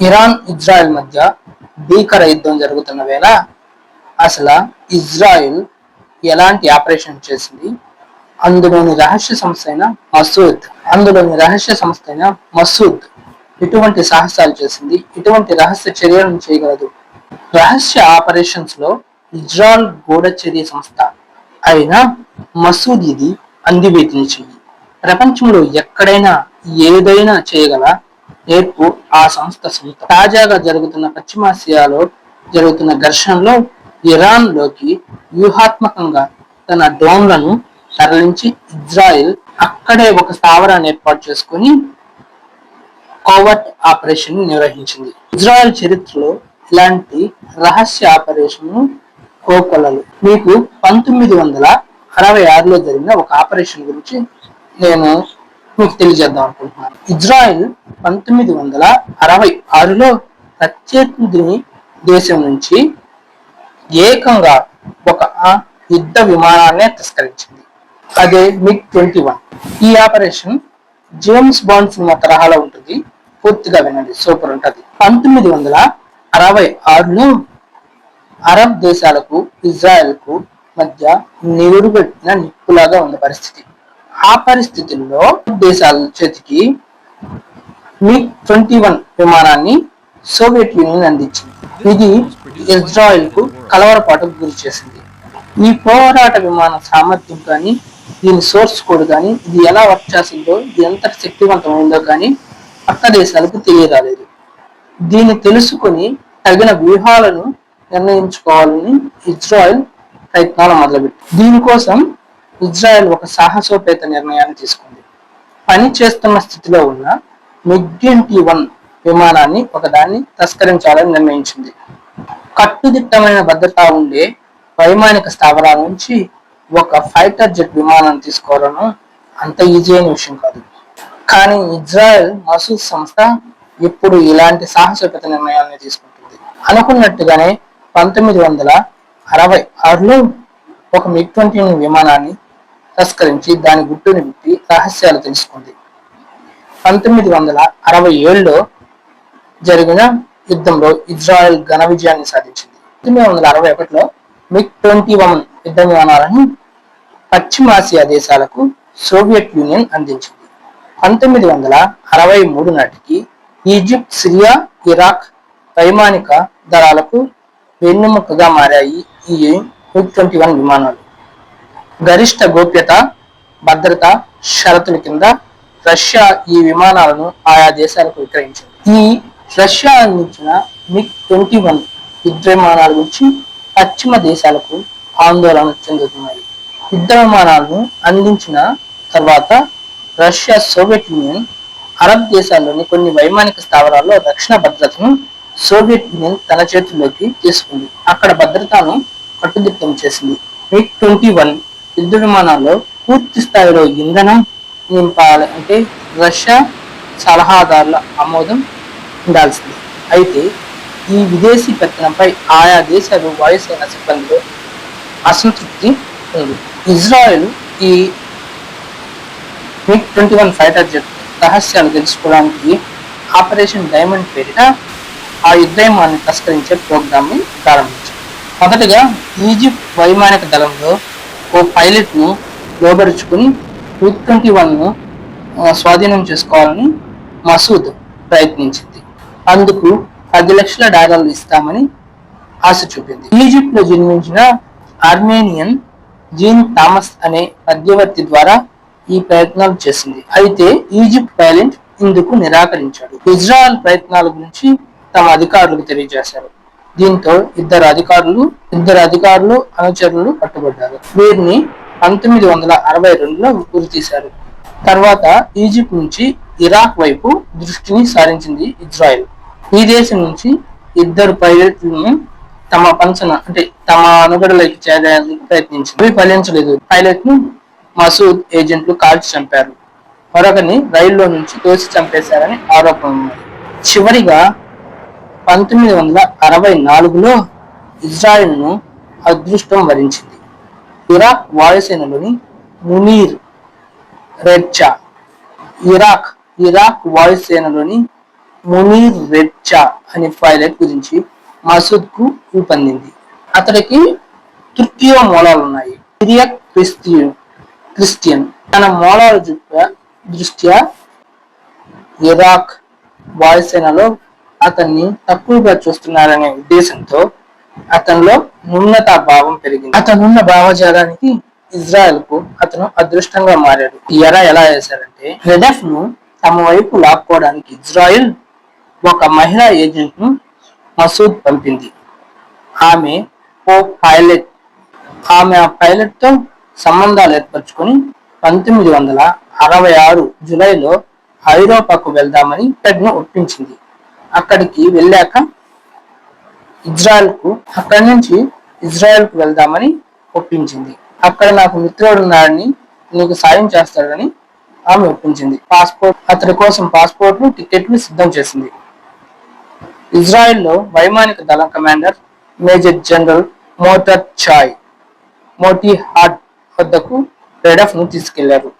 Iran Israel మధ్య భీకర యుద్ధం జరుగుతున్న వేళ అసలు ఇజ్రాయెల్ ఎలాంటి ఆపరేషన్ చేసింది? అందులోని రహస్య సంస్థ అయిన మసూద్ అందులోని రహస్య సంస్థ అయిన మసూద్ ఎటువంటి సాహసాలు చేసింది? ఎటువంటి రహస్య చర్యలను చేయగలదు? రహస్య ఆపరేషన్స్లో ఇజ్రాయల్ గూఢచర్య సంస్థ అయిన మసూద్ ఇది అందివేతిని ప్రపంచంలో ఎక్కడైనా ఏదైనా చేయగల నేర్పు ఆ సంస్థ సొంతం. తాజాగా జరుగుతున్న పశ్చిమాసియాలో జరుగుతున్న ఘర్షణలో ఇరాన్లోకి వ్యూహాత్మకంగా తన డ్రోన్లను తరలించి ఇజ్రాయెల్ అక్కడే ఒక స్థావరాన్ని ఏర్పాటు చేసుకుని కోవర్ట్ ఆపరేషన్ నిర్వహించింది. ఇజ్రాయెల్ చరిత్రలో ఇలాంటి రహస్య ఆపరేషన్ కోకొలలు. మీకు పంతొమ్మిది వందల అరవై ఆరులో జరిగిన ఒక ఆపరేషన్ గురించి నేను మీకు తెలియజేద్దాం అనుకుంటున్నాను. ఇజ్రాయెల్ పంతొమ్మిది వందల అరవై ఆరులో ప్రత్యేక దేశం నుంచి ఏకంగా ఒక యుద్ధ విమానాన్ని తిస్కరించింది అదే మిగ్ ట్వంటీ వన్. ఈ ఆపరేషన్ జేమ్స్ బాండ్ సినిమా తరహాలో ఉంటుంది. పూర్తిగా వినండి సూపర్ ఉంటుంది. పంతొమ్మిది వందల అరవై ఆరులో అరబ్ దేశాలకు ఇజ్రాయెల్కు మధ్య నిలురుగట్టిన నిప్పులాగా ఉన్న పరిస్థితి. ఆ పరిస్థితుల్లో దేశాల చేతికి మిగ్ ట్వంటీ వన్ విమానాన్ని సోవియట్ యూనియన్ అందించింది. ఇది ఇజ్రాయెల్కు కలవరపాటుకు గురి చేసింది. ఈ పోరాట విమాన సామర్థ్యం కానీ దీని సోర్స్ కోడ్ కానీ ఇది ఎలా వర్క్ చేస్తుందో ఇది ఎంత శక్తివంతమైందో కానీ పక్క దేశాలకు తెలియరాలేదు. దీన్ని తెలుసుకొని తగిన వ్యూహాలను నిర్ణయించుకోవాలని ఇజ్రాయెల్ ప్రయత్నాలు మొదలుపెట్టి దీనికోసం ఇజ్రాయెల్ ఒక సాహసోపేత నిర్ణయాన్ని తీసుకుంది. పని చేస్తున్న స్థితిలో ఉన్న మిగ్ వన్ విమానాన్ని ఒకదాన్ని తస్కరించాలని నిర్ణయించింది. కట్టుదిట్టమైన భద్రత ఉండే వైమానిక స్థావరాల నుంచి ఒక ఫైటర్ జెట్ విమానాన్ని తీసుకోవడం అంత ఈజీ అయిన విషయం కాదు. కానీ ఇజ్రాయెల్ మసూద్ సంస్థ ఇప్పుడు ఇలాంటి సాహసోపేత నిర్ణయాలను తీసుకుంటుంది. అనుకున్నట్టుగానే పంతొమ్మిది వందల అరవై ఆరులో ఒక మిగ్ ట్వంటీ విమానాన్ని తస్కరించి దాని గుట్టుని విప్పి రహస్యాలు తెలుసుకుంది. పంతొమ్మిది వందల అరవై ఏడులో జరిగిన యుద్ధంలో ఇజ్రాయెల్ ఘన విజయాన్ని సాధించింది. పంతొమ్మిది వందల అరవై ఒకటిలో మిగ్ ట్వంటీ వన్ యుద్ధ విమానాలను పశ్చిమాసియా దేశాలకు సోవియట్ యూనియన్ అందించింది. పంతొమ్మిది వందల అరవై మూడు నాటికి ఈజిప్ట్ సిరియా ఇరాక్ వైమానిక దళాలకు వెన్నెముకగా మారాయి ఈ మిగ్ ట్వంటీ వన్ విమానాలు. గరిష్ట గోప్యత భద్రత షరతుల కింద రష్యా ఈ విమానాలను ఆయా దేశాలకు విక్రయించింది. ఈ రష్యా అందించిన మిగ్ ట్వంటీ వన్ యుద్ధ విమానాల గురించి పశ్చిమ దేశాలకు ఆందోళన చెందుతున్నాయి యుద్ధ విమానాలను అందించిన తర్వాత రష్యా సోవియట్ యూనియన్ అరబ్ దేశాల్లోని కొన్ని వైమానిక స్థావరాల్లో రక్షణ భద్రతను సోవియట్ యూనియన్ తన చేతుల్లోకి తీసుకుంది. అక్కడ భద్రతను కట్టుదిట్టం చేసింది. మిగ్ ట్వంటీ వన్ యుద్ధ విమానాల్లో పూర్తి స్థాయిలో ఇంధనం నింపాలి అంటే రష్యా సలహాదారుల ఆమోదం ఉండాల్సింది. అయితే ఈ విదేశీ పెత్తనంపై ఆయా దేశాలు వాయుసేన సిబ్బందిలో అసంతృప్తి ఉంది. ఇజ్రాయెల్ ఈ MiG twenty one fighter jet రహస్యాలు తెలుసుకోవడానికి ఆపరేషన్ డైమండ్ పేరిట ఆ యుద్ధమాన్ని తస్కరించే ప్రోగ్రామ్ని ప్రారంభించారు మొదటగా ఈజిప్ట్ వైమానిక దళంలో ఓ పైలట్ను లోబరుచుకుని మిగ్ ట్వంటీ వన్ను స్వాధీనం చేసుకోవాలని మసూద్ ప్రయత్నించింది. అందుకు పది లక్షల డాలర్లు ఇస్తామని ఆశ చూపింది. ఈజిప్ట్లో జన్మించిన ఆర్మేనియన్ జీన్ థామస్ అనే మధ్యవర్తి ద్వారా ఈ ప్రయత్నాలు చేసింది. అయితే ఈజిప్ట్ పైలట్ ఇందుకు నిరాకరించాడు. ఇజ్రాయెల్ ప్రయత్నాల గురించి తమ అధికారులకు తెలియజేశారు. దీంతో ఇద్దరు అధికారులు ఇద్దరు అధికారులు అనుచరులు పట్టుబడ్డారు. వీరిని పంతొమ్మిది వందల అరవై రెండులో గురి తీశారు. తర్వాత ఈజిప్ట్ నుంచి ఇరాక్ వైపు దృష్టిని సారించింది ఇజ్రాయెల్. ఈ దేశం నుంచి ఇద్దరు పైలట్లను తమ పంచన అంటే తమ అనుగడలోకి చేరడానికి ప్రయత్నించింది. ఇవి ఫలించలేదు. పైలట్ను మసూద్ ఏజెంట్లు కాల్చి చంపారు. మరొకరిని రైల్లో నుంచి తోసి చంపేశారని ఆరోపణ ఉంది. చివరిగా పంతొమ్మిది వందల అరవై నాలుగులో ఇజ్రాయిల్ను అదృష్టం వరించింది. ఇరాక్ వాయుసేనలోని మునీర్ రెడ్చా ఇరాక్ ఇరాక్ వాయుసేనలోని మునీర్ రెడ్చా అనే పైలట్ గురించి మసూద్కు రూపొందింది. అతడికి తుర్కియో మూలాలు ఉన్నాయి సిరియక్ క్రిస్టియన్ క్రిస్టియన్. తన మూలాల దృష్ట్యా ఇరాక్ వాయుసేనలో అతన్ని తక్కువగా చూస్తున్నారనే ఉద్దేశంతో అతనిలో న్యూనతా భావం పెరిగింది. అతనున్న భావజాలానికి ఇజ్రాయెల్కు అతను అదృష్టంగా మారాడు. ఈ ఎర ఎలా వేశారంటే రెడఫ్ను తమ వైపు లాక్కోవడానికి ఇజ్రాయెల్ ఒక మహిళా ఏజెంట్ను మసూద్ పంపింది. ఆమె ఓ పైలట్. ఆమె ఆ పైలట్తో సంబంధాలు ఏర్పరచుకొని పంతొమ్మిది వందల అరవై ఆరు జూలైలో ఐరోపాకు వెళ్దామని టెడ్ను ఒప్పించింది. అక్కడికి వెళ్ళాక ఇజ్రాయెల్కు అక్కడి నుంచి ఇజ్రాయెల్కు వెళ్దామని ఒప్పించింది. అక్కడ నాకు మిత్రుడు ఉన్నాడని నీకు సాయం చేస్తాడని ఆమె ఒప్పించింది. పాస్పోర్ట్ అతడి కోసం పాస్పోర్ట్లు టికెట్లు సిద్ధం చేసింది. ఇజ్రాయెల్లో వైమానిక దళం commander major general Mordechai Motti Hod వద్దకు రెడఫ్ను తీసుకెళ్ళారు.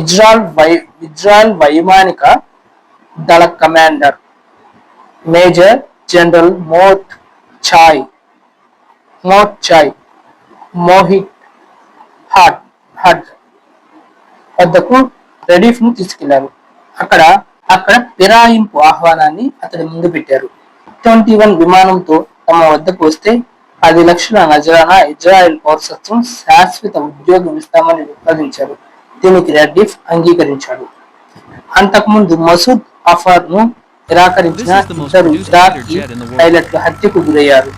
ఇజ్రాయల్ వై ఇజ్రాయల్ వైమానిక దళ commander major general Mordechai. Mordechai. మోహిత్ హాట్ హట్. వద్దకు రెడీఫ్ను తీసుకెళ్ళారు. అక్కడ అక్కడ ఫిరాయింపు ఆహ్వానాన్ని అతడి ముందు పెట్టారు. ట్వంటీ వన్ విమానంతో తమ వద్దకు వస్తే పది లక్షల నజరానా ఇజ్రాయెల్ పౌరసత్వం శాశ్వత ఉద్యోగం ఇస్తామని ప్రకటించారు. దీనికి రెడ్డిఫ్ అంగీకరించాడు. అంతకుముందు మసూద్ అఫర్ను నిరాకరించిన ఇద్దరు produced Iraqi fighter jet in the world. పైలట్లు హత్యకు గురయ్యారు.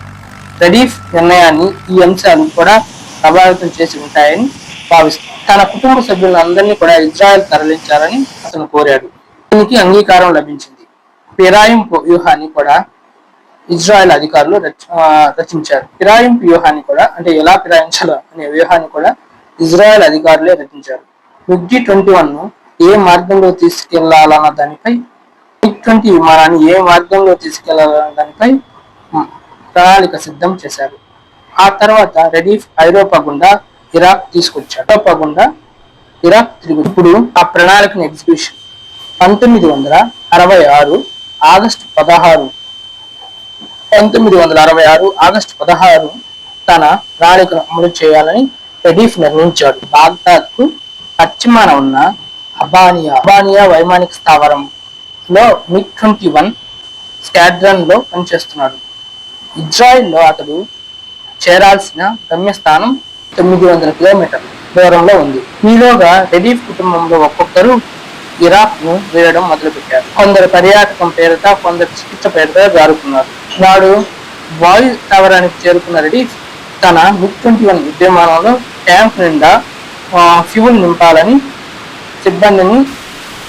రెడీఫ్ నిర్ణయాన్ని ఈ అంశాలు కూడా ప్రభావితం చేసి ఉంటాయని భావిస్తారు తన కుటుంబ సభ్యులందరినీ కూడా ఇజ్రాయెల్ తరలించాలని అతను కోరాడు. దీనికి అంగీకారం లభించింది. ఫిరాయింపు వ్యూహాన్ని కూడా ఇజ్రాయెల్ అధికారులు రచించారు. ఫిరాయింపు వ్యూహాన్ని కూడా అంటే ఎలా ఫిరాయించాలో అనే వ్యూహాన్ని కూడా ఇజ్రాయెల్ అధికారులే రచించారు. మిగ్జి ట్వంటీ వన్ను ఏ మార్గంలో తీసుకెళ్ళాలన్న దానిపై ఇటువంటి విమానాన్ని ఏ మార్గంలో తీసుకెళ్ళాలన్న దానిపై ప్రణాళిక సిద్ధం చేశారు. ఆ తర్వాత రెడీఫ్ ఐరోపా గుండా ఇరాక్ తీసుకొచ్చారు ఐరోపా గుండా ఇరాక్ తిరిగి ఇప్పుడు ఆ ప్రణాళికను ఎగ్జిక్యూషన్. పంతొమ్మిది వందల అరవై ఆరు ఆగస్టు పదహారు. పంతొమ్మిది వందల అరవై ఆరు ఆగస్టు పదహారు తన ప్రణాళికను అమలు చేయాలని రెడీఫ్ నిర్ణయించాడు. బాగ్దాద్కు పశ్చిమాన ఉన్న అబానియా అబానియా వైమానిక స్థావరం. లో మిగ్ ట్వంటీ వన్ స్క్వాడ్రన్లో పనిచేస్తున్నాడు. ఇజ్రాయిల్లో అతడు చేరాల్సిన గమ్యస్థానం తొమ్మిది వందల కిలోమీటర్ల దూరంలో ఉంది. ఈలోగా రెడీఫ్ కుటుంబంలో ఒక్కొక్కరు ఇరాక్ను వేయడం మొదలుపెట్టారు. కొందరు పర్యాటకం పేరిట కొందరు చికిత్స పేరిట జారుకున్నారు. నాడు వాయు స్థావరానికి చేరుకున్న రెడీఫ్ తన మిగ్ ట్వంటీ వన్ విద్యమానంలో ట్యాంక్ నిండా ఫ్యూల్ నింపాలని సిబ్బందిని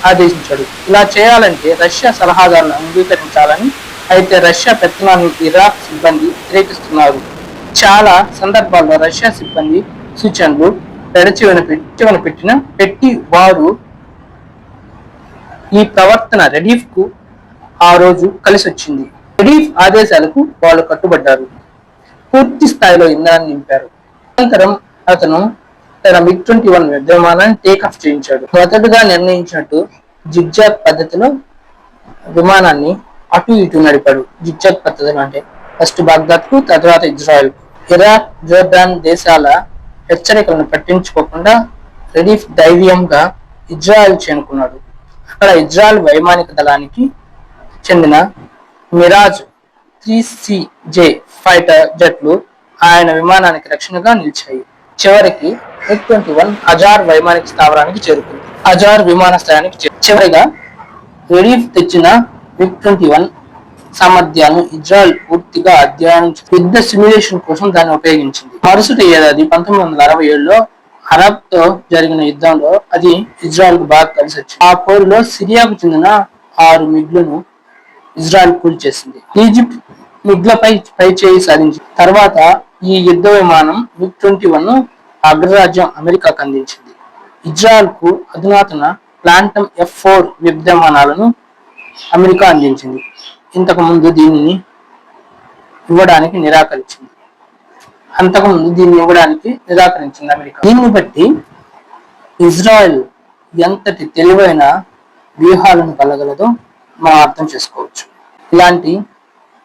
ఆదేశించాడు. ఇలా చేయాలంటే రష్యా సలహాదారులను అంగీకరించాలని అయితే రష్యా పెత్తనాన్ని ఇరాక్ సిబ్బంది వ్యతిరేకిస్తున్నారు చాలా సందర్భాల్లో రష్యా సిబ్బంది సూచనలు పెడచివన పెట్టి పెట్టిన పెట్టి వారు ఈ ప్రవర్తన రెడీఫ్కు ఆ రోజు కలిసి వచ్చింది రెడీఫ్ ఆదేశాలకు వాళ్ళు కట్టుబడ్డారు. పూర్తి స్థాయిలో ఇంధనాన్ని నింపారు. అనంతరం అతను తన మిగ్ ట్వంటీ వన్ విమానాన్ని టేక్ ఆఫ్ చేయించాడు. మొదటగా నిర్ణయించినట్టు జిగ్జాగ్ పద్ధతిలో విమానాన్ని అటు ఇటు నడిపాడు. జిగ్జాగ్ పద్ధతిలో అంటే ఫస్ట్ బాగ్దాద్కు తర్వాత ఇజ్రాయెల్ ఇరాక్ జోర్డాన్ దేశాల హెచ్చరికలను పట్టించుకోకుండా రెడీఫ్ ధైర్యంగా ఇజ్రాయెల్ చేరుకున్నాడు. అక్కడ ఇజ్రాయెల్ వైమానిక దళానికి చెందిన Mirage three C J fighter జట్లు ఆయన విమానానికి రక్షణగా నిలిచాయి. చివరికి మిగ్ ట్వంటీ వన్ అజార్ వైమానిక స్థావరానికి చేరుకుంది. అజార్ విమానాశ్రయానికి చివరిగా రెడీఫ్ తెచ్చిన మిగ్ ట్వంటీ వన్ సామర్థ్యాన్ని ఇజ్రాయెల్ పూర్తిగా అధ్యయనం చేసి యుద్ధ సిమ్యులేషన్ కోసం దాన్ని ఉపయోగించింది. మరుసటి ఏడాది పంతొమ్మిది వందల అరవై ఏడులో అరబ్తో జరిగిన యుద్ధంలో అది ఇజ్రాయెల్కు బాగా కలిసి వచ్చింది ఆ పోరులో సిరియాకు చెందిన ఆరు మిగ్లను ఇజ్రాయెల్ కూల్చేసింది. ఈజిప్ట్ మిగ్లపై పై చేయి సాధించింది. తర్వాత ఈ యుద్ధ విమానం మిగ్ ట్వంటీ వన్ అగ్రరాజ్యం అమెరికాకు అందించింది. ఇజ్రాయెల్కు అధునాతన ప్లాంటమ్ ఎఫ్ ఫోర్ విమానాలను అమెరికా అందించింది. ఇంతకుముందు దీనిని ఇవ్వడానికి నిరాకరించింది. అంతకుముందు దీన్ని ఇవ్వడానికి నిరాకరించింది అమెరికా. దీన్ని బట్టి ఇజ్రాయెల్ ఎంతటి తెలివైన వ్యూహాలను కలగలదో మనం అర్థం చేసుకోవచ్చు. ఇలాంటి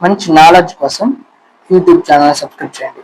మంచి నాలెడ్జ్ కోసం యూట్యూబ్ ఛానల్ సబ్స్క్రైబ్ చేయండి.